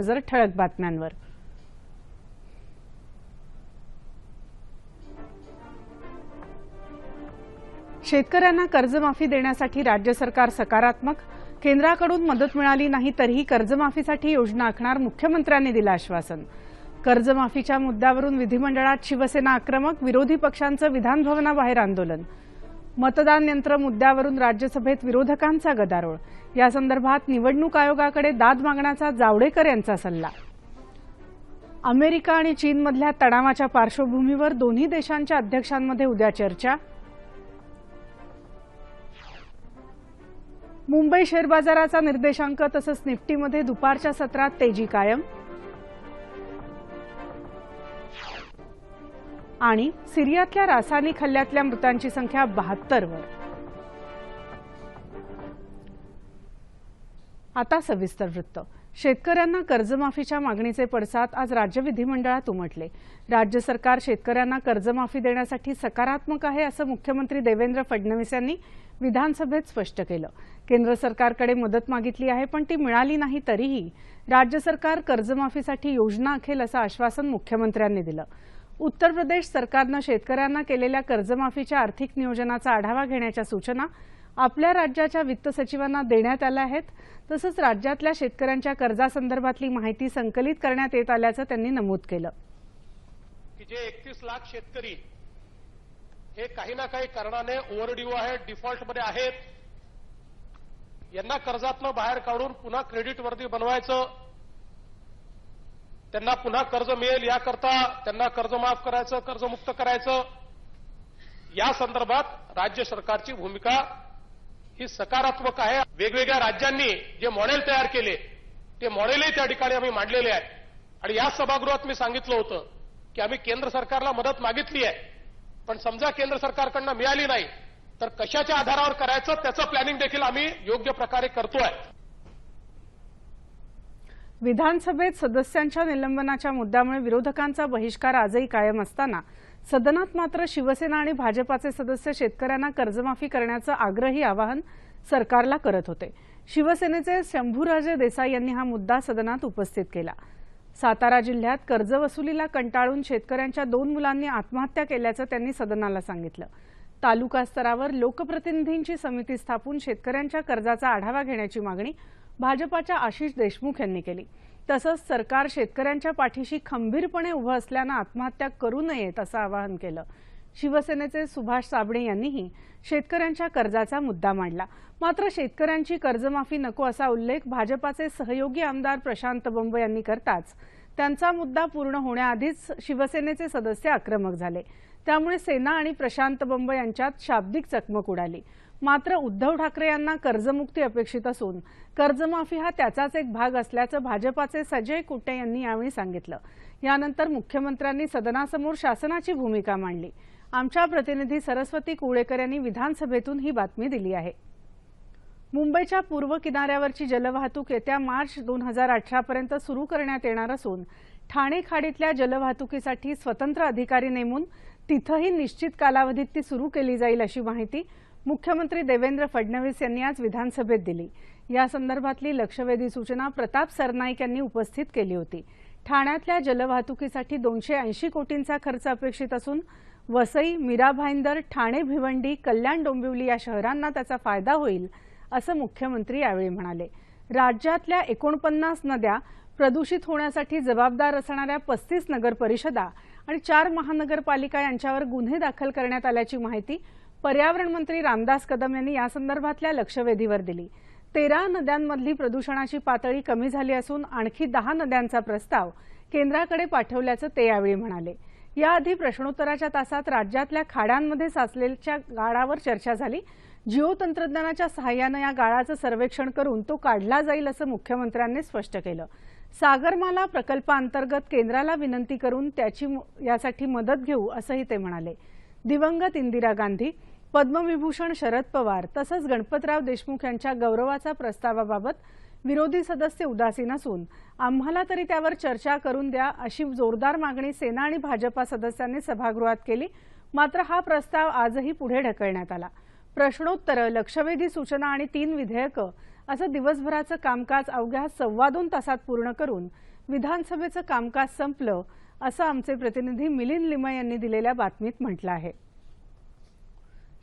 नजर ठळक बातम्यांवर. शेतकऱ्यांना कर्जमाफी देण्यासाठी राज्य सरकार सकारात्मक केंद्राकडून मदत मिळाली नाही तरीही कर्जमाफीसाठी योजना आखणार मुख्यमंत्र्यांनी दिलं आश्वासन. कर्जमाफीच्या मुद्द्यावरून विधिमंडळात शिवसेना आक्रमक विरोधी पक्षांचं विधानभवनाबाहेर आंदोलन. मतदान यंत्र मुद्द्यावरून राज्यसभेत विरोधकांचा गदारोळ. यासंदर्भात निवडणूक आयोगाकडे दाद मागण्याचा जावडेकर यांचा सल्ला. अमेरिका आणि चीनमधल्या तणावाच्या पार्श्वभूमीवर दोन्ही देशांच्या अध्यक्षांमध्ये उद्या चर्चा. मुंबई शेअर बाजाराचा निर्देशांक तसंच निफ्टीमध्ये दुपारच्या सत्रात तेजी कायम. आणि सिरियातल्या रासायनिक हल्ल्यातल्या मृतांची संख्या बहात्तर वर. आता सविस्तर वृत्त. शेतकऱ्यांना कर्जमाफीच्या मागणीचे पडसाद आज राज्य विधिमंडळात उमटले. राज्य सरकार शेतकऱ्यांना कर्जमाफी देण्यासाठी सकारात्मक आहे असं मुख्यमंत्री देवेंद्र फडणवीस यांनी विधानसभेत स्पष्ट केलं. केंद्र सरकारकडे मदत मागितली आहे पण ती मिळाली नाही तरीही राज्य सरकार कर्जमाफीसाठी योजना आखेल असं आश्वासन मुख्यमंत्र्यांनी दिलं. उत्तर प्रदेश सरकारनं शेतकऱ्यांना केलेल्या कर्जमाफीच्या आर्थिक नियोजनाचा आढावा घेण्याच्या सूचना आपल्या राज्याच्या वित्त सचिवांना देण्यात आल्या आहेत. तसंच राज्यातल्या शेतकऱ्यांच्या कर्जासंदर्भातली माहिती संकलित करण्यात येत आल्याचं त्यांनी नमूद केलं. की जे एकतीस लाख शेतकरी हे काही ना काही कारणाने ओव्हरड्यू आहेत डिफॉल्टमध्ये आहेत. यांना कर्जातनं बाहेर काढून पुन्हा क्रेडिटवरती बनवायचं त्यांना पुन्हा कर्ज मिळेल याकरता त्यांना कर्ज माफ करायचं कर्जमुक्त करायचं. या संदर्भात राज्य सरकारची भूमिका ही सकारात्मक आहे. वेगवेगळ्या राज्यांनी जे मॉडेल तयार केले ते मॉडेलही त्या ठिकाणी आम्ही मांडलेले आहे आणि या सभागृहात मी सांगितलं होतं की आम्ही केंद्र सरकारला मदत मागितली आहे. पण समजा केंद्र सरकारकडनं मिळाली नाही तर कशाच्या आधारावर करायचं त्याचं प्लॅनिंग देखील आम्ही योग्य प्रकारे करतोय. विधानसभेत सदस्यांच्या निलंबनाच्या मुद्द्यामुळे विरोधकांचा बहिष्कार आजही कायम असताना सदनात मात्र शिवसेना आणि भाजपाचे सदस्य शेतकऱ्यांना कर्जमाफी करण्याचं आग्रही आवाहन सरकारला करत होते. शिवसेनेचे शंभूराजे देसाई यांनी हा मुद्दा सदनात उपस्थित केला. सातारा जिल्ह्यात कर्जवसुलीला कंटाळून शेतकऱ्यांच्या दोन मुलांनी आत्महत्या केल्याचं त्यांनी सदनाला सांगितलं. तालुका स्तरावर लोकप्रतिनिधींची समिती स्थापून शेतकऱ्यांच्या कर्जाचा आढावा घेण्याची मागणी भाजपाच्या आशिष देशमुख यांनी केली. तसंच सरकार शेतकऱ्यांच्या पाठीशी खंबीरपणे उभं असल्यानं आत्महत्या करू नयेत असं आवाहन केलं. शिवसेनेचे सुभाष साबणे यांनीही शेतकऱ्यांच्या कर्जाचा मुद्दा मांडला. मात्र शेतकऱ्यांची कर्जमाफी नको असा उल्लेख भाजपाचे सहयोगी आमदार प्रशांत बंब यांनी करताच त्यांचा मुद्दा पूर्ण होण्याआधीच शिवसेनेचे सदस्य आक्रमक झाले. त्यामुळे सेना आणि प्रशांत बंब यांच्यात शाब्दिक चकमक उडाली. मात्र उद्धव ठाकरे यांना कर्जमुक्ती अपेक्षित असून कर्जमाफी हा त्याचाच एक भाग असल्याचं भाजपाचे संजय कुट्टे यांनी यावेळी सांगितलं. यानंतर मुख्यमंत्र्यांनी सदनासमोर शासनाची भूमिका मांडली. आमच्या प्रतिनिधी सरस्वती कुळेकर यांनी विधानसभेतून ही बातमी दिली आहे. मुंबईच्या पूर्व किनाऱ्यावरची जलवाहतूक येत्या मार्च दोन हजार अठरापर्यंत सुरू करण्यात येणार असून ठाणे खाडीतल्या जलवाहतुकीसाठी स्वतंत्र अधिकारी नेमून तिथंही निश्चित कालावधीत ती सुरू केली जाईल अशी माहिती मुख्यमंत्री देवेंद्र फडणवीस यांनी आज विधानसभेत दिली. या संदर्भातली लक्षवेधी सूचना प्रताप सरनाईक यांनी उपस्थित केली होती. ठाण्यातल्या जलवाहतुकीसाठी दोनशे ऐंशी कोटींचा खर्च अपेक्षित असून वसई मीरा भाईंदर ठाणे भिवंडी कल्याण डोंबिवली या शहरांना त्याचा फायदा होईल असं मुख्यमंत्री यावेळी म्हणाले. राज्यातल्या एकोणपन्नास नद्या प्रदूषित होण्यासाठी जबाबदार असणाऱ्या पस्तीस नगर परिषदा आणि चार महानगरपालिका यांच्यावर गुन्हे दाखल करण्यात आल्याची माहिती पर्यावरण मंत्री रामदास कदम यांनी यासंदर्भातल्या लक्षवेधीवर दिली. तेरा नद्यांमधली प्रदूषणाची पातळी कमी झाली असून आणखी दहा नद्यांचा प्रस्ताव केंद्राकडे पाठवल्याचं ते यावेळी म्हणाले. याआधी प्रश्नोत्तराच्या तासात राज्यातल्या खाड्यांमध्ये साचलेल्या गाळावर चर्चा झाली. जिओ तंत्रज्ञानाच्या सहाय्यानं या गाळाचं सर्वेक्षण करून तो काढला जाईल असं मुख्यमंत्र्यांनी स्पष्ट केलं. सागरमाला प्रकल्पाअंतर्गत केंद्राला विनंती करून त्याची यासाठी मदत घेऊ असंही ते म्हणाले. दिवंगत इंदिरा गांधी पद्मविभूषण शरद पवार तसंच गणपतराव देशमुख यांच्या गौरवाचा प्रस्तावाबाबत विरोधी सदस्य उदासीन असून आम्हाला तरी त्यावर चर्चा करून द्या अशी जोरदार मागणी सेना आणि भाजपा सदस्यांनी सभागृहात केली. मात्र हा प्रस्ताव आजही पुढे ढकलण्यात आला. प्रश्नोत्तरं लक्षवेधी सूचना आणि तीन विधेयकं असं दिवसभराचं कामकाज अवघ्या सव्वा दोन तासात पूर्ण करून विधानसभेचं कामकाज संपलं असं आमचे प्रतिनिधी मिलिंद लिमय यांनी दिलेल्या बातमीत म्हटलं आहे.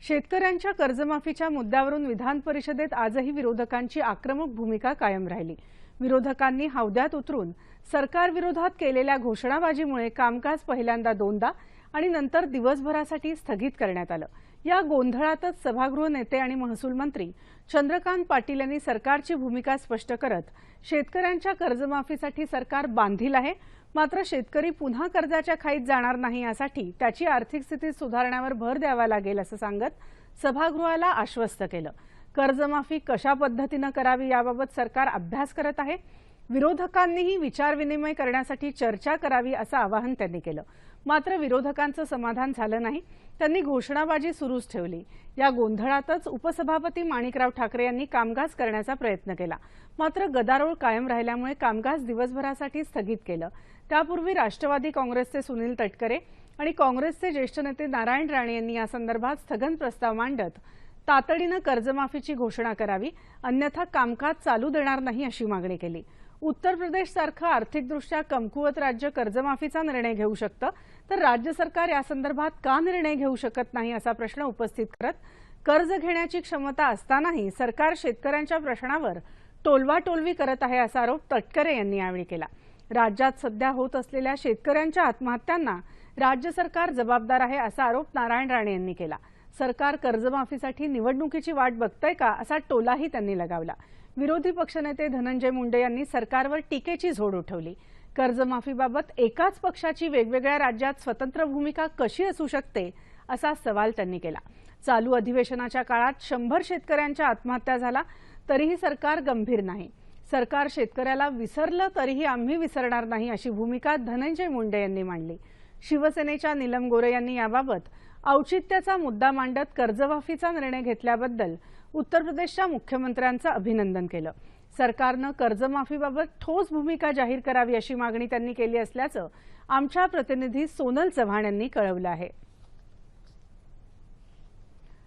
शेतकऱ्यांच्या कर्जमाफीच्या मुद्द्यावरून विधान परिषदेत आजही विरोधकांची आक्रमक भूमिका कायम राहिली. विरोधकांनी हौद्यात उतरून सरकारविरोधात केलेल्या घोषणाबाजीमुळे कामकाज पहिल्यांदा दोनदा आणि नंतर दिवसभरासाठी स्थगित करण्यात आलं. या गोंधळातच सभागृह नेते आणि महसूल मंत्री चंद्रकांत पाटील यांनी सरकारची भूमिका स्पष्ट करत शेतकऱ्यांच्या कर्जमाफीसाठी सरकार बांधील आहे. मात्र शेतकरी पुन्हा कर्जाच्या खाईत जाणार नाही यासाठी त्याची आर्थिक स्थिती सुधारण्यावर भर द्यावा लागेल असं सांगत सभागृहाला आश्वस्त केलं. कर्जमाफी कशा पद्धतीनं करावी याबाबत सरकार अभ्यास करत आहे. विरोधकांनीही विचारविनिमय करण्यासाठी चर्चा करावी असं आवाहन त्यांनी केलं. मात्र विरोधकांचं समाधान झालं नाही. त्यांनी घोषणाबाजी सुरूच ठेवली. या गोंधळातच उपसभापती माणिकराव ठाकरे यांनी कामकाज करण्याचा प्रयत्न केला. मात्र गदारोळ कायम राहिल्यामुळे कामकाज दिवसभरासाठी स्थगित केलं. त्यापूर्वी राष्ट्रवादी काँग्रेसचे सुनील तटकरे आणि काँग्रेसचे ज्येष्ठ नेते नारायण राणे यांनी यासंदर्भात स्थगन प्रस्ताव मांडत तातडीनं कर्जमाफीची घोषणा करावी अन्यथा कामकाज चालू देणार नाही अशी मागणी केली. उत्तर प्रदेशसारखं आर्थिकदृष्ट्या कमकुवत राज्य कर्जमाफीचा निर्णय घेऊ शकतं तर राज्य सरकार यासंदर्भात का निर्णय घेऊ शकत नाही असा प्रश्न उपस्थित करत कर्ज घेण्याची क्षमता असतानाही सरकार शेतकऱ्यांच्या प्रश्नावर टोलवाटोलवी करत आहे असा आरोप तटकरे यांनी यावेळी केला. राज्यात सध्या होत असलेल्या शेतकऱ्यांच्या आत्महत्यांना राज्य सरकार जबाबदार आहे असा आरोप नारायण राणे यांनी केला. सरकार कर्जमाफीसाठी निवडणुकीची वाट बघतंय का असा टोलाही त्यांनी लगावला. विरोधी पक्षनेते धनंजय मुंडे यांनी सरकारवर टीकेची झोड उठवली. कर्जमाफीबाबत एकाच पक्षाची वेगवेगळ्या राज्यात स्वतंत्र भूमिका कशी असू शकते असा सवाल त्यांनी केला. चालू अधिवेशनाच्या काळात शंभर शेतकऱ्यांच्या आत्महत्या झाला तरीही सरकार गंभीर नाही. सरकार शेतकऱ्याला विसरलं तरीही आम्ही विसरणार नाही अशी भूमिका धनंजय मुंडे यांनी मांडली. शिवसेनेच्या नीलम गोरे यांनी याबाबत औचित्याचा मुद्दा मांडत कर्जमाफीचा निर्णय घेतल्याबद्दल उत्तर प्रदेशच्या मुख्यमंत्र्यांचं अभिनंदन केलं. सरकारनं कर्जमाफीबाबत ठोस भूमिका जाहीर करावी अशी मागणी त्यांनी केली असल्याचं आमच्या प्रतिनिधी सोनल चव्हाण यांनी कळवलं आहे.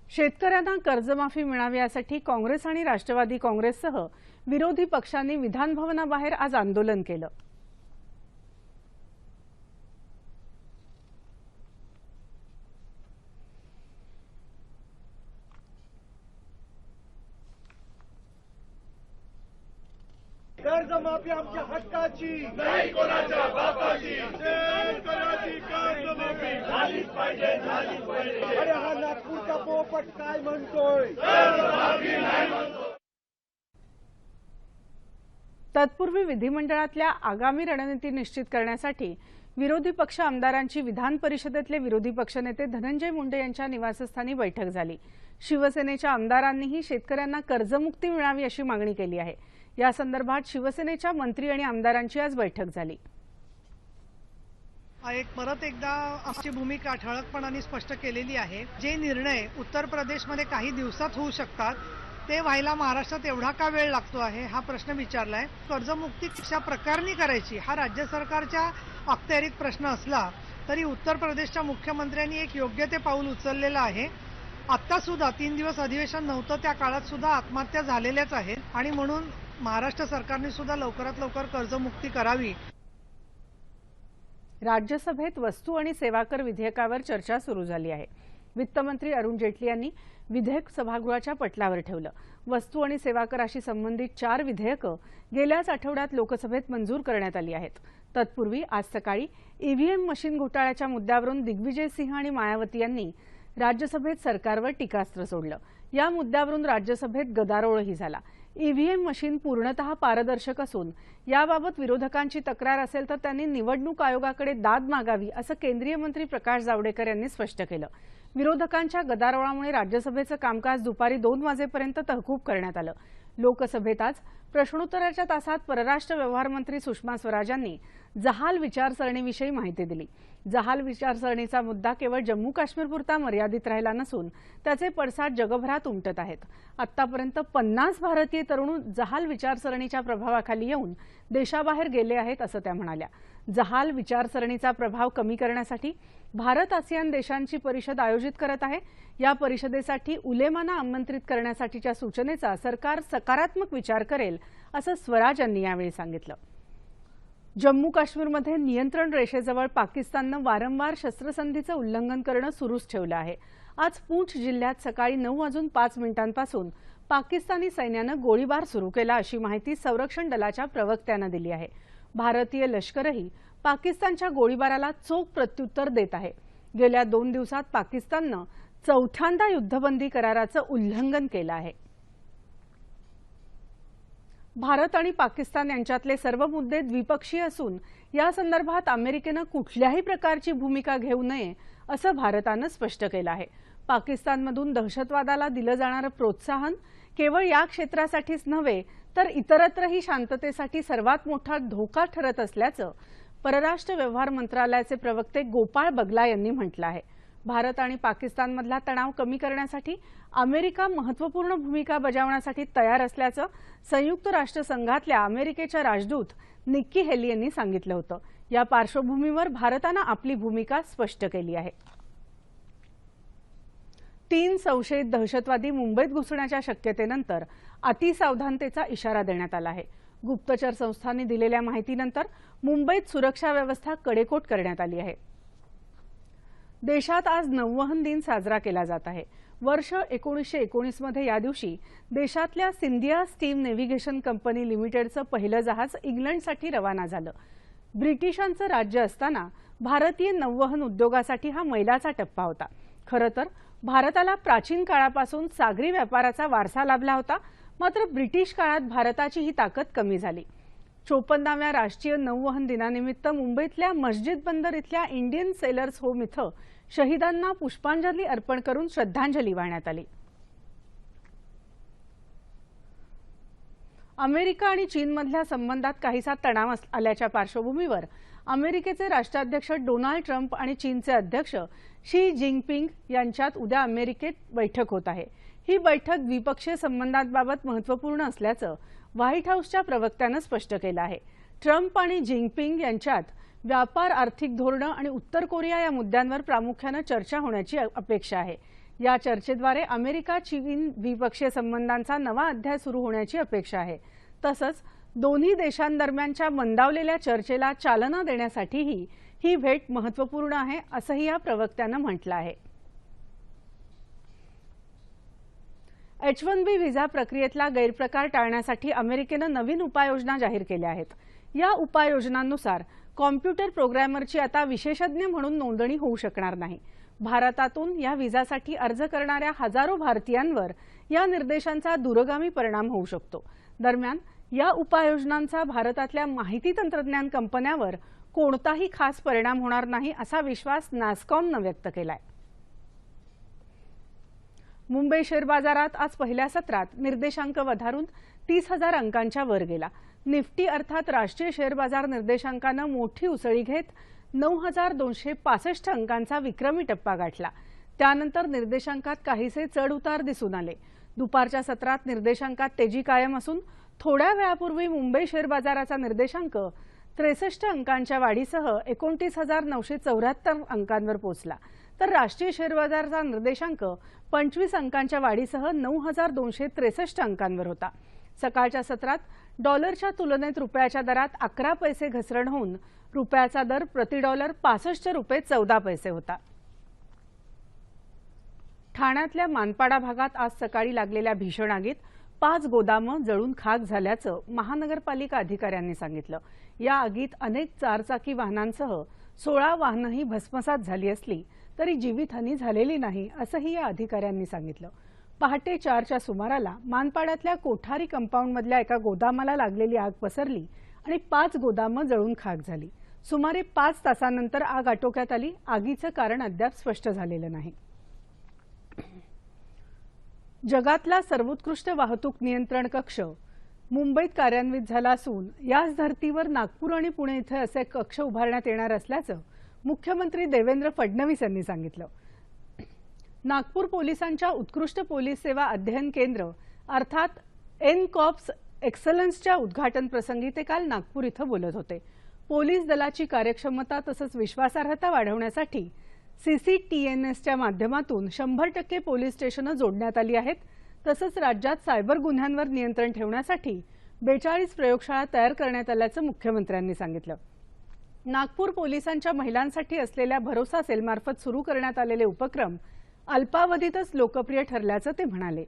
शेतकऱ्यांना कर्जमाफी मिळावी यासाठी काँग्रेस आणि राष्ट्रवादी काँग्रेससह विरोधी पक्षांनी विधानभवनाबाहेर आज आंदोलन केलं. कर्जमाफी आमच्या हक्काची. नाही कोणाच्या बापाची. शेतकऱ्याची कर्जमाफी झालीच पाहिजे झालीच पाहिजे. अरे हा नागपूरचा पोपट काय म्हणतोय? तत्पूर्वी विधिमंडळातल्या आगामी रणनीती निश्चित करण्यासाठी विरोधी पक्ष आमदारांची विधान परिषदेतले विरोधी पक्षनेते धनंजय मुंडे यांच्या निवासस्थानी बैठक झाली. शिवसेनेच्या आमदारांनीही शेतकऱ्यांना कर्जमुक्ती मिळावी अशी मागणी केली आहे. या संदर्भात शिवसेनेच्या मंत्री आणि आमदारांची आज बैठक झाली. एक परत एकदा आमची भूमिका ठळकपणाने स्पष्ट केलेली आहे. जे निर्णय उत्तर प्रदेशमध्ये काही दिवसात होऊ शकतात ते व्हायला महाराष्ट्रात एवढा का वेळ लागतो आहे हा प्रश्न विचारलाय. कर्जमुक्ती कशा प्रकारनी करायची हा राज्य सरकारच्या अखत्यारीत प्रश्न असला तरी उत्तर प्रदेशच्या मुख्यमंत्र्यांनी एक योग्य ते पाऊल उचललेलं आहे. आता सुद्धा तीन दिवस अधिवेशन नव्हतं त्या काळात सुद्धा आत्महत्या झालेल्याच आहेत. आणि म्हणून महाराष्ट्र सरकारने सुद्धा लवकरात लवकर कर्जमुक्ती करावी. राज्यसभेत वस्तू आणि सेवा कर विधेयकावर चर्चा सुरू झाली आहे. वित्तमंत्री अरुण जेटली यांनी विधेयक सभागृहाच्या पटलावर ठेवलं. वस्तू आणि सेवा कराशी संबंधित चार विधेयकं गेल्याच आठवड्यात लोकसभेत मंजूर करण्यात आली आहेत. तत्पूर्वी आज सकाळी ईव्हीएम मशीन घोटाळ्याच्या मुद्द्यावरून दिग्विजय सिंह आणि मायावती यांनी राज्यसभेत सरकारवर टीकास्त्र सोडलं. या मुद्द्यावरून राज्यसभेत गदारोळही झाला. ईव्हीएम मशीन पूर्णतः पारदर्शक असून याबाबत विरोधकांची तक्रार असेल तर त्यांनी निवडणूक आयोगाकडे दाद मागावी असं केंद्रीय मंत्री प्रकाश जावडेकर यांनी स्पष्ट केलं. विरोधकांच्या गदारोळामुळे राज्यसभेचं कामकाज दुपारी दोन वाजेपर्यंत तहकूब करण्यात आलं. लोकसभेत आज प्रश्नोत्तराच्या तासात परराष्ट्र व्यवहार मंत्री सुषमा स्वराज यांनी जहाल विचारसरणीविषयी माहिती दिली. जहाल विचारसरणीचा मुद्दा केवळ जम्मू काश्मीरपुरता मर्यादित राहिला नसून त्याचे पडसाद जगभरात उमटत आहेत. आतापर्यंत पन्नास भारतीय तरुण जहाल विचारसरणीच्या प्रभावाखाली येऊन देशाबाहेर गेले आहेत असं त्या म्हणाल्या. जहाल विचारसरणीचा प्रभाव कमी करण्यासाठी भारत आसियान देशांची परिषद आयोजित करत आहे. या परिषदेसाठी उलेमाना आमंत्रित करण्यासाठीच्या सूचनेचा सरकार सकारात्मक विचार करेल असं स्वराज यांनी यावेळी सांगितलं. जम्मू काश्मीरमध्ये नियंत्रण रेषेजवळ पाकिस्ताननं वारंवार शस्त्रसंधीचं उल्लंघन करणं सुरूच ठेवलं आहे. आज पूंछ जिल्ह्यात सकाळी नऊ वाजून पाच मिनिटांपासून पाकिस्तानी सैन्यानं गोळीबार सुरू केला अशी माहिती संरक्षण दलाच्या प्रवक्त्यानं दिली आहे. भारतीय लष्करही पाकिस्तानच्या गोळीबाराला चोख प्रत्युत्तर देत आहे. गेल्या दोन दिवसात पाकिस्ताननं चौथ्यांदा युद्धबंदी कराराचं उल्लंघन केलं आहे. भारत आणि पाकिस्तान यांच्यातले सर्व मुद्दे द्विपक्षीय असून या संदर्भात अमेरिकेनं कुठल्याही प्रकारची भूमिका घेऊ नये असं भारतानं स्पष्ट केलं आहे. पाकिस्तानमधून दहशतवादाला दिलं जाणारं प्रोत्साहन केवळ या क्षेत्रासाठीच नव्हे तर इतरत्रही शांततेसाठी सर्वात मोठा धोका ठरत असल्याचं परराष्ट्र व्यवहार मंत्रालयाचे प्रवक्ते गोपाळ बगला यांनी म्हटलं आहे. भारत आणि पाकिस्तानमधला तणाव कमी करण्यासाठी अमेरिका महत्त्वपूर्ण भूमिका बजावण्यासाठी तयार असल्याचं संयुक्त राष्ट्रसंघातल्या अमेरिकेच्या राजदूत निक्की हेली यांनी सांगितलं होतं. या पार्श्वभूमीवर भारतानं आपली भूमिका स्पष्ट केली आहे. तीन संशयित दहशतवादी मुंबईत घुसण्याच्या शक्यतेनंतर अतिसावधानतेचा इशारा देण्यात आला आहे. गुप्तचर संस्थांनी दिलेल्या माहितीनंतर मुंबईत सुरक्षा व्यवस्था कडेकोट करण्यात आली आहे. देशात आज नौवहन दिन साजरा केला जात आहे. वर्ष एकोणीसशे एकोणीसमध्ये या दिवशी देशातल्या सिंधिया स्टीम नेव्हिगेशन कंपनी लिमिटेडचं पहिलं जहाज इंग्लंडसाठी रवाना झालं. ब्रिटिशांचं राज्य असताना भारतीय नौवहन उद्योगासाठी हा मैलाचा टप्पा होता. खरं तर भारताला प्राचीन काळापासून सागरी व्यापाराचा वारसा लाभला होता मात्र ब्रिटिश काळात भारताची ही ताकद कमी झाली. चोपन्नाव्या राष्ट्रीय नौवहन दिनानिमित्त मुंबईतल्या मस्जिद बंदर इथल्या इंडियन सेलर्स होम इथं शहीदांना पुष्पांजली अर्पण करून श्रद्धांजली वाहण्यात आली. अमेरिका आणि चीनमधल्या संबंधात काहीसा तणाव अस- आल्याच्या पार्श्वभूमीवर अमेरिकेचे राष्ट्राध्यक्ष डोनाल्ड ट्रम्प आणि चीनचे अध्यक्ष शी जिनपिंग यांच्यात उद्या अमेरिकेत बैठक होत आहे. ही बैठक द्विपक्षीय संबंधांबाबत महत्त्वपूर्ण असल्याचं व्हाईट हाऊसच्या प्रवक्त्यानं स्पष्ट केलं आहे. ट्रम्प आणि जिनपिंग यांच्यात व्यापार आर्थिक धोरणं आणि उत्तर कोरिया या मुद्द्यांवर प्रामुख्यानं चर्चा होण्याची अपेक्षा आहे. या चर्चेद्वारे अमेरिका चीन द्विपक्षीय संबंधांचा नवा अध्याय सुरू होण्याची अपेक्षा आहे. तसंच दोन्ही देशांदरम्यानच्या मंदावलेल्या चर्चेला चालना देण्यासाठीही ही भेट महत्त्वपूर्ण आहे असंही या प्रवक्त्यानं म्हटलं आहे. एच वन बी व्हिसा प्रक्रियेतला गैरप्रकार टाळण्यासाठी अमेरिकेनं नवीन उपाययोजना जाहीर केल्या आहेत. या उपाययोजनांनुसार कॉम्प्युटर प्रोग्रॅमरची आता विशेषज्ञ म्हणून नोंदणी होऊ शकणार नाही. भारतातून या व्हिसासाठी अर्ज करणाऱ्या हजारो भारतीयांवर या निर्देशांचा दूरगामी परिणाम होऊ शकतो. दरम्यान या उपाययोजनांचा भारतातल्या माहिती तंत्रज्ञान कंपन्यावर कोणताही खास परिणाम होणार नाही असा विश्वास नास्कॉमनं व्यक्त केलाय. मुंबई शेअर बाजारात आज पहिल्या सत्रात निर्देशांक वधारून तीस हजार अंकांच्या वर गेला. निफ्टी अर्थात राष्ट्रीय शेअर बाजार निर्देशांकानं मोठी उसळी घेत नऊ हजार दोनशे पासष्ट अंकांचा विक्रमी टप्पा गाठला. त्यानंतर निर्देशांकात काहीसे चढउतार दिसून आले. दुपारच्या सत्रात निर्देशांकात तेजी कायम असून थोड्या वेळापूर्वी मुंबई शेअर बाजाराचा निर्देशांक त्रेसष्ट अंकांच्या वाढीसह एकोणतीस हजार नऊशे चौऱ्याहत्तर अंकांवर पोहोचला. तर राष्ट्रीय शेअर बाजाराचा निर्देशांक पंचवीस अंकांच्या वाढीसह नऊ हजार दोनशे त्रेसष्ट अंकांवर होता. सकाळच्या सत्रात डॉलरच्या तुलनेत रुपयाच्या दरात अकरा पैसे घसरण होऊन रुपयाचा दर प्रति डॉलर पासष्ट रुपये चौदा पैसे होता. ठाण्यातल्या मानपाडा भागात आज सकाळी लागलेल्या भीषण आगीत पाच गोदामं जळून खाक झाल्याचं महानगरपालिका अधिकाऱ्यांनी सांगितलं. या आगीत अनेक चारचाकी वाहनांसह सोळा वाहनंही भस्मसात झाली असली तरी जीवितहानी झालेली नाही असंही या अधिकाऱ्यांनी सांगितलं. पहाटे चारच्या सुमाराला मानपाड्यातल्या कोठारी कंपाऊंडमधल्या एका गोदामाला लागलेली आग पसरली आणि पाच गोदामं जळून खाक झाली. सुमारे पाच तासानंतर आग आटोक्यात आली. आगीचं कारण अद्याप स्पष्ट झालेलं नाही. जगातला सर्वोत्कृष्ट वाहतूक नियंत्रण कक्ष मुंबईत कार्यान्वित झाला असून याच धर्तीवर नागपूर आणि पुणे इथे असे कक्ष उभारण्यात येणार असल्याचं मुख्यमंत्री देवेंद्र फडणवीस यांनी सांगितलं. नागपूर पोलिसांच्या उत्कृष्ट पोलीस सेवा अध्ययन केंद्र अर्थात एन कॉप्स एक्सलन्सच्या उद्घाटन प्रसंगी ते काल नागपूर इथं बोलत होते. पोलीस दलाची कार्यक्षमता तसंच विश्वासार्हता वाढवण्यासाठी सीसीटीएनएसच्या माध्यमातून शंभर टक्के पोलीस स्टेशनं जोडण्यात आली आहेत. तसंच राज्यात सायबर गुन्ह्यांवर नियंत्रण ठेवण्यासाठी बेचाळीस प्रयोगशाळा तयार करण्यात आल्याचं मुख्यमंत्र्यांनी सांगितलं. नागपूर पोलिसांच्या महिलांसाठी असलेल्या भरोसा सेलमार्फत सुरू करण्यात आलेले उपक्रम अल्पावधीतच लोकप्रिय ठरल्याचं ते म्हणाले.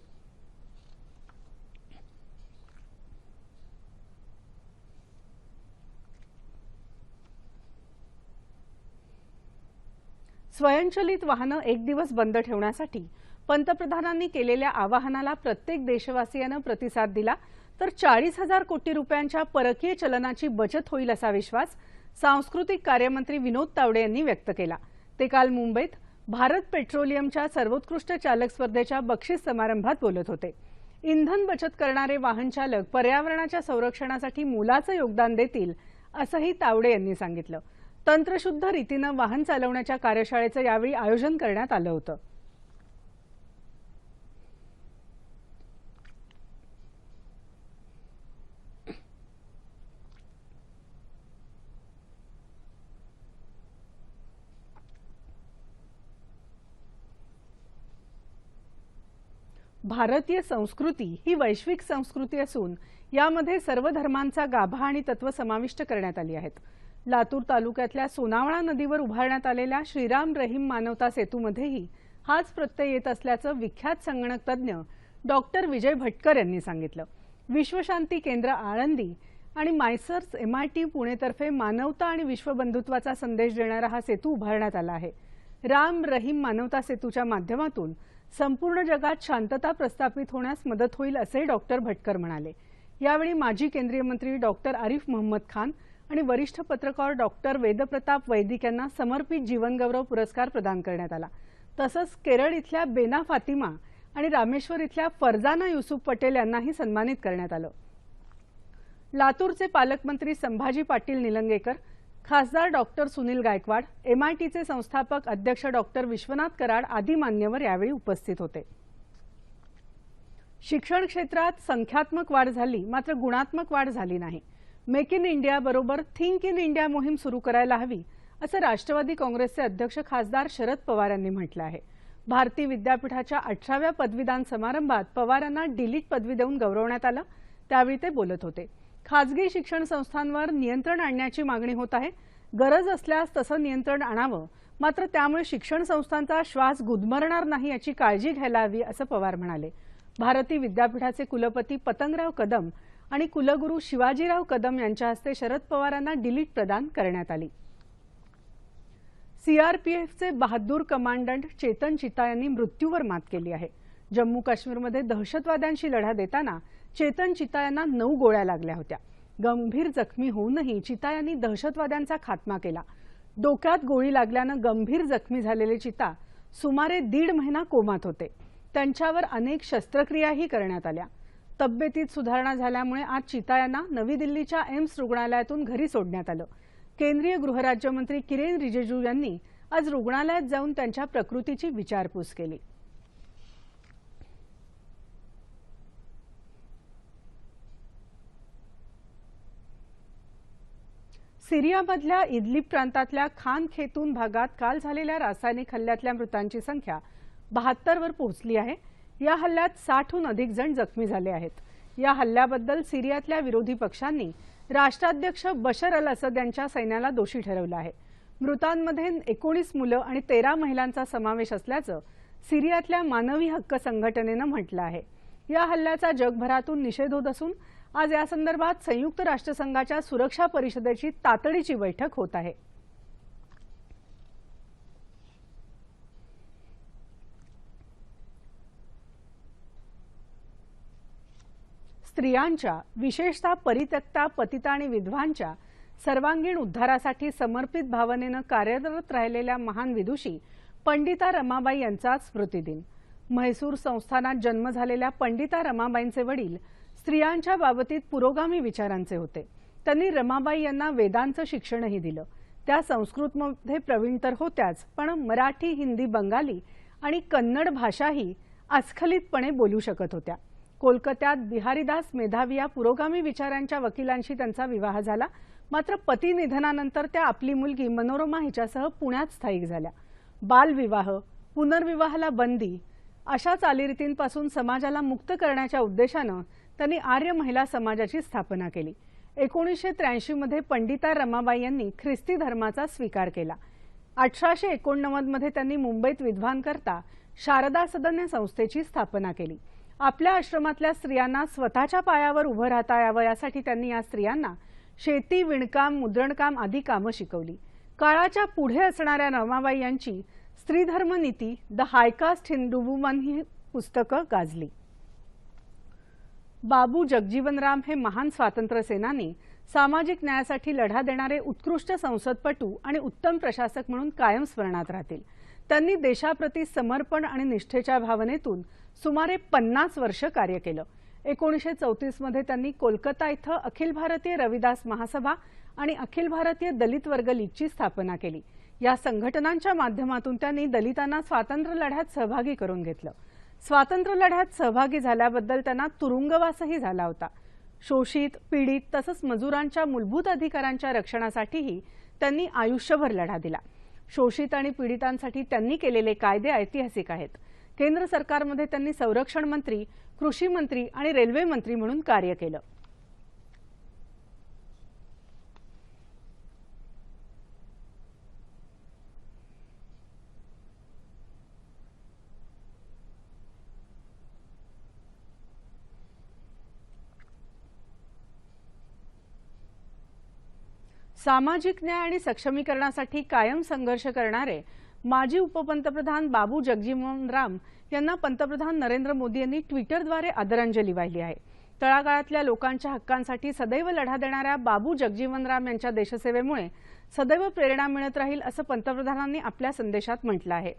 स्वयंचलित वाहनं एक दिवस बंद ठेवण्यासाठी पंतप्रधानांनी केलेल्या आवाहनाला प्रत्येक देशवासियानं प्रतिसाद दिला तर चाळीस हजार कोटी रुपयांच्या परकीय चलनाची बचत होईल असा विश्वास सांस्कृतिक कार्यमंत्री विनोद तावडे यांनी व्यक्त केला. ते काल मुंबईत भारत पेट्रोलियमच्या सर्वोत्कृष्ट चालक स्पर्धेच्या बक्षीस समारंभात बोलत होते. इंधन बचत करणारे वाहन चालक पर्यावरणाच्या संरक्षणासाठी मोलाचं योगदान देतील असंही तावडे यांनी सांगितलं. तंत्रशुद्ध रीतीनं वाहन चालवण्याच्या कार्यशाळेचं यावेळी आयोजन करण्यात आलं होतं. भारतीय संस्कृती ही वैश्विक संस्कृती असून यामध्ये सर्व धर्मांचा गाभा आणि तत्व समाविष्ट करण्यात आली आहेत. लातूर तालुक्यातल्या सोनावळा नदीवर उभारण्यात आलेल्या श्रीराम रहीम मानवता सेतूमध्येही हाच प्रत्यय येत असल्याचं विख्यात संगणक तज्ज्ञ डॉक्टर विजय भटकर यांनी सांगितलं. विश्वशांती केंद्र आळंदी आणि मायसर्स एमआयटी पुणेतर्फे मानवता आणि विश्वबंधुत्वाचा संदेश देणारा हा सेतू उभारण्यात आला आहे. राम रहीम मानवता सेतूच्या माध्यमातून संपूर्ण जगात शांतता प्रस्थापित होण्यास मदत होईल असे डॉक्टर भटकर म्हणाले. यावेळी माजी केंद्रीय मंत्री डॉक्टर आरिफ मोहम्मद खान आणि वरिष्ठ पत्रकार डॉक्टर वेदप्रताप वैदिक यांना समर्पित जीवनगौरव पुरस्कार प्रदान करण्यात आला. तसंच केरळ इथल्या बेना फातिमा आणि रामेश्वर इथल्या फरजाना युसुफ पटेल यांनाही सन्मानित करण्यात आलं. लातूरचे पालकमंत्री संभाजी पाटील निलंगेकर खासदार डॉक्टर सुनील गायकवाड एमआयटीचे संस्थापक अध्यक्ष डॉक्टर विश्वनाथ कराड आदी मान्यवर यावेळी उपस्थित होते. शिक्षण क्षेत्रात संख्यात्मक वाढ झाली मात्र गुणात्मक वाढ झाली नाही. मेक इन इंडिया बरोबर थिंक इन इंडिया मोहीम सुरू करायला हवी असं राष्ट्रवादी काँग्रेसचे अध्यक्ष खासदार शरद पवार यांनी म्हटलं आहे. भारती विद्यापीठाच्या अठराव्या पदवीदान समारंभात पवारांना डिलीट पदवी देऊन गौरवण्यात आलं त्यावेळी ते बोलत होते. खाजगी शिक्षण संस्थांवर नियंत्रण आणण्याची मागणी होत आहे. गरज असल्यास तसं नियंत्रण आणावं. मात्र त्यामुळे शिक्षण संस्थांचा श्वास गुदमरणार नाही याची काळजी घ्यायला हवी असं पवार म्हणाले. भारती विद्यापीठाचे कुलपती पतंगराव कदम आणि कुलगुरू शिवाजीराव कदम यांच्या हस्ते शरद पवारांना डिलीट प्रदान करण्यात आली. सीआरपीएफचे बहादूर कमांडंट चेतन चिता यांनी मृत्यूवर मात केली आहे. जम्मू काश्मीरमध्ये दहशतवाद्यांशी लढा देताना चेतन चिता यांना नऊ गोळ्या लागल्या होत्या. गंभीर जखमी होऊनही चिता यांनी दहशतवाद्यांचा खात्मा केला. डोक्यात गोळी लागल्यानं गंभीर जखमी झालेले चिता सुमारे दीड महिना कोमात होते. त्यांच्यावर अनेक शस्त्रक्रियाही करण्यात आल्या. तब्येतीत सुधारणा झाल्यामुळे आज चिता यांना नवी दिल्लीच्या एम्स रुग्णालयातून घरी सोडण्यात आलं. केंद्रीय गृहराज्यमंत्री किरेन रिजिजू यांनी आज रुग्णालयात जाऊन त्यांच्या प्रकृतीची विचारपूस केली. सिरियामधल्या इदलिब प्रांतातल्या खान खेतून भागात काल झालेल्या रासायनिक हल्ल्यातल्या मृतांची संख्या बहात्तरवर पोहोचली आहे. या हल्ल्यात साठहून अधिक जण जखमी झाले आहेत. या हल्ल्याबद्दल सिरियातल्या विरोधी पक्षांनी राष्ट्राध्यक्ष बशर अल असद यांच्या सैन्याला दोषी ठरवलं आहे. मृतांमध्ये एकोणीस मुलं आणि तेरा महिलांचा समावेश असल्याचं सिरियातल्या मानवी हक्क संघटनेनं म्हटलं आहे. या हल्ल्याचा जगभरातून निषेध होत असून आज यासंदर्भात संयुक्त राष्ट्रसंघाच्या सुरक्षा परिषदेची तातडीची बैठक होत आहे. स्त्रियांच्या विशेषतः परित्यक्ता पतिता आणि विधवांच्या सर्वांगीण उद्धारासाठी समर्पित भावनेनं कार्यरत राहिलेल्या महान विदुषी पंडिता रमाबाई यांचा स्मृतिदिन. म्हैसूर संस्थानात जन्म झालेल्या पंडिता रमाबाईंचे वडील स्त्रियांच्या बाबतीत पुरोगामी विचारांचे होते. त्यांनी रमाबाई यांना वेदांचं शिक्षणही दिलं. त्या संस्कृतमध्ये प्रवीण तर होत्याच पण मराठी हिंदी बंगाली आणि कन्नड भाषाही अस्खलितपणे बोलू शकत होत्या. कोलकात्यात बिहारीदास मेधावी या पुरोगामी विचारांच्या वकिलांशी त्यांचा विवाह झाला. मात्र पती निधनानंतर त्या आपली मुलगी मनोरमा हिच्यासह पुण्यात स्थायिक झाल्या. बालविवाह पुनर्विवाहाला बंदी अशा चालीरीतींपासून समाजाला मुक्त करण्याच्या उद्देशानं त्यांनी आर्य महिला समाजाची स्थापना केली. एकोणीसशे त्र्याऐंशीमध्ये पंडिता रमाबाई यांनी ख्रिस्ती धर्माचा स्वीकार केला. अठराशे एकोणनव्वदमध्ये त्यांनी मुंबईत विद्वान करता शारदा सदन या संस्थेची स्थापना केली. आपल्या आश्रमातल्या स्त्रियांना स्वतःच्या पायावर उभं राहता यावं यासाठी त्यांनी या स्त्रियांना शेती विणकाम मुद्रणकाम आदी कामं शिकवली. काळाच्या पुढे असणाऱ्या रमाबाई यांची Stridharma Niti the high caste Hindu woman ही पुस्तकं गाजली. बाबू जगजीवनराम हे महान स्वातंत्र्य सेनानी सामाजिक न्यायासाठी लढा देणारे उत्कृष्ट संसदपटू आणि उत्तम प्रशासक म्हणून कायम स्मरणात राहतील. त्यांनी देशाप्रती समर्पण आणि निष्ठेच्या भावनेतून सुमारे पन्नास वर्ष कार्य केलं. एकोणीसशे चौतीसमध्ये त्यांनी कोलकाता इथं अखिल भारतीय रविदास महासभा आणि अखिल भारतीय दलित वर्ग लीगची स्थापना केली. या संघटनांच्या माध्यमातून त्यांनी दलितांना स्वातंत्र्य लढ्यात सहभागी करून घेतलं. स्वातंत्र्य लढ्यात सहभागी झाल्याबद्दल त्यांना तुरुंगवासही झाला होता. शोषित पीडित तसंच मजुरांच्या मूलभूत अधिकारांच्या रक्षणासाठीही त्यांनी आयुष्यभर लढा दिला. शोषित आणि पीडितांसाठी त्यांनी केलेले कायदे ऐतिहासिक आहेत. केंद्र सरकारमध्ये त्यांनी संरक्षण मंत्री कृषी मंत्री आणि रेल्वे मंत्री म्हणून कार्य केलं. सामाजिक न्याय आणि सक्षमीकरणासाठी कायम संघर्ष करणारे माजी उपपंतप्रधान बाबू जगजीवन राम यांना पंतप्रधान नरेंद्र मोदी यांनी ट्विटरद्वारे आदरांजली वाहिली आहे. तळागाळातल्या लोकांच्या हक्कांसाठी सदैव लढा देणाऱ्या बाबू जगजीवन राम यांच्या देशसेवेमुळे सदैव प्रेरणा मिळत राहील असं पंतप्रधानांनी आपल्या संदेशात म्हटलं आहे.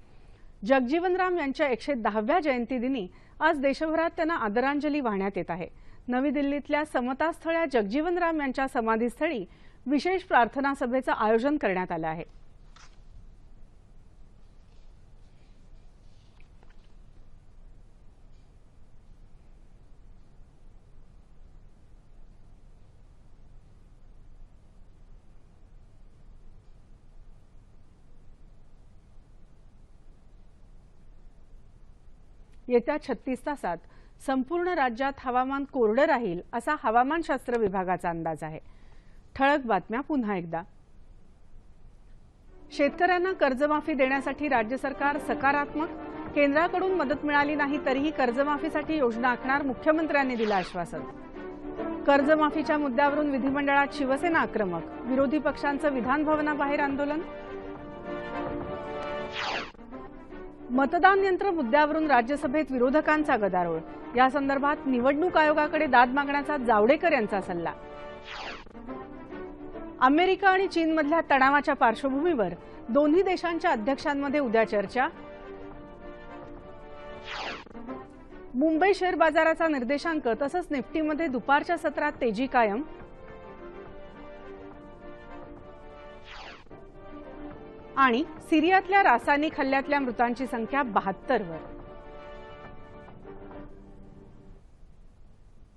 जगजीवन राम यांच्या एकशे दहाव्या जयंतीदिनी आज देशभरात त्यांना आदरांजली वाहण्यात येत आहे. नवी दिल्लीतल्या समतास्थळ्या जगजीवन राम यांच्या समाधीस्थळी विशेष प्रार्थना सभेचं आयोजन करण्यात आलं आहे. येत्या छत्तीस तासात संपूर्ण राज्यात हवामान कोरडं राहील असा हवामानशास्त्र विभागाचा अंदाज आहे. ठळक बातम्या पुन्हा एकदा. शेतकऱ्यांना कर्जमाफी देण्यासाठी राज्य सरकार सकारात्मक केंद्राकडून मदत मिळाली नाही तरीही कर्जमाफीसाठी योजना आखणार मुख्यमंत्र्यांनी दिलं आश्वासन. कर्जमाफीच्या मुद्द्यावरून विधिमंडळात शिवसेना आक्रमक विरोधी पक्षांचं विधानभवनाबाहेर आंदोलन. मतदान यंत्र मुद्द्यावरून राज्यसभेत विरोधकांचा गदारोळ. या संदर्भात निवडणूक आयोगाकडे दाद मागण्याचा जावडेकर यांचा सल्ला. अमेरिका आणि चीनमधल्या तणावाच्या पार्श्वभूमीवर दोन्ही देशांच्या अध्यक्षांमध्ये उद्या चर्चा. मुंबई शेअर बाजाराचा निर्देशांक तसंच निफ्टीमध्ये दुपारच्या सत्रात तेजी कायम. आणि सिरियातल्या रासायनिक हल्ल्यातल्या मृतांची संख्या बहात्तरवर.